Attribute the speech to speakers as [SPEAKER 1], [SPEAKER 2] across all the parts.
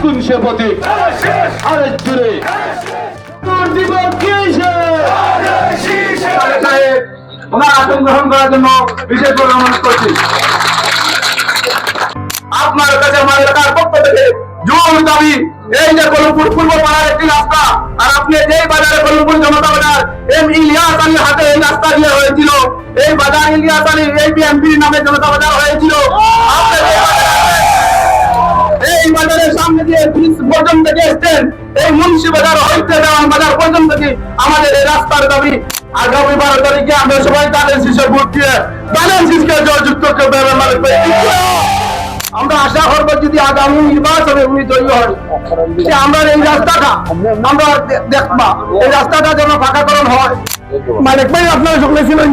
[SPEAKER 1] কোন সে প্রতীক আরে জুড়ে। তোর দিব কি সাহেব ওনার আসন গ্রহণ করার জন্য বিশেষ করে অনুরোধ করছি। আপনার কাছে আমার এলাকার পক্ষ থেকে জোর দাবি এই যে কলমপুর পূর্ব পাড়ার একটি রাস্তা আর আপনি যেই বাজারে কলমপুর এম ইলিয়াস আলীর হাতে এই রাস্তা দিয়ে হয়েছিল। এই বাজার ইলিয়াস আলী এই বিএনপি নামে জনতা বাজার হয়েছিল। এই বাজারের সামনে দিয়ে ব্রিজ পর্যন্ত এসছেন, এই মুন্সি বাজার হইতে দেওয়ান বাজার পর্যন্ত কি আমাদের এই রাস্তার দাবি? আগামী বারো তারিখে আমরা সবাই তাদের শিশু ভোট দিয়ে ব্যালেন্স শিশকে জয়যুক্ত করবে আমরা আশা করব যদি আগামী নির্বাচনে উনি তৈরি হন যে আমরা এই রাস্তাটা আমরা দেখবা। এই রাস্তাটা যেন ফাঁকাকরণ হয়। মালিক ভাই, আপনারা সকলে ছিলেন?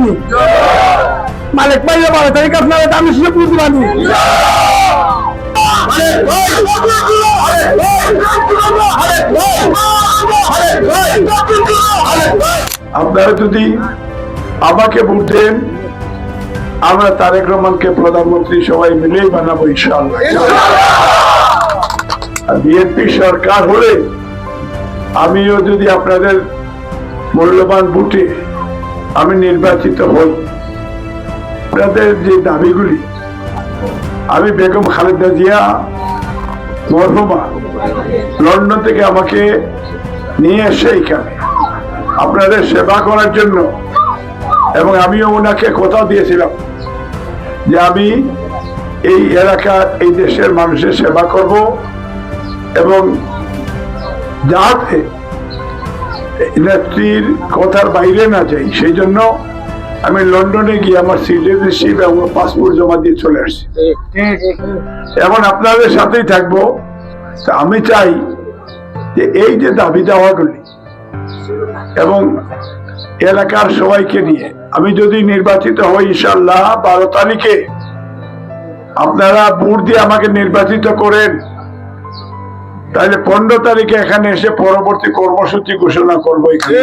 [SPEAKER 1] মালিক ভাই বারো তারিখ আপনারা দামি বুঝতে পারি
[SPEAKER 2] আপনারা যদি আমাকে ভোট দেন আমরা তারেক রহমানকে প্রধানমন্ত্রী সবাই মিলেই বানাবো ইনশাআল্লাহ। বিএনপি সরকার হলে আমিও যদি আপনাদের মূল্যবান বুটে আমি নির্বাচিত হই আপনাদের যে দাবিগুলি আমি বেগম খালেদা জিয়া মরহুমা লন্ডন থেকে আমাকে নিয়ে এসে এখানে আপনাদের সেবা করার জন্য এবং আমিও ওনাকে কথা দিয়েছিলাম। যে আমি এই এলাকার, এই দেশের মানুষের সেবা করব এবং যাতে নেত্রীর কথার বাইরে না যাই, সেই জন্য আমি লন্ডনে গিয়ে আমার সিটিজেনশিপ এবং পাসপোর্ট জমা দিয়ে চলে আসছি। এখন আপনাদের সাথেই থাকব। আমি চাই যে এই যে দাবি দাওয়াগুলি এবং এলাকার সবাইকে নিয়ে আমি যদি নির্বাচিত হই ইনশাল্লাহ বারো তারিখে আপনারা বুট দিয়ে আমাকে নির্বাচিত করেন। তাহলে পনেরো তারিখে এখানে এসে পরবর্তী কর্মসূচি ঘোষণা করব এখানে।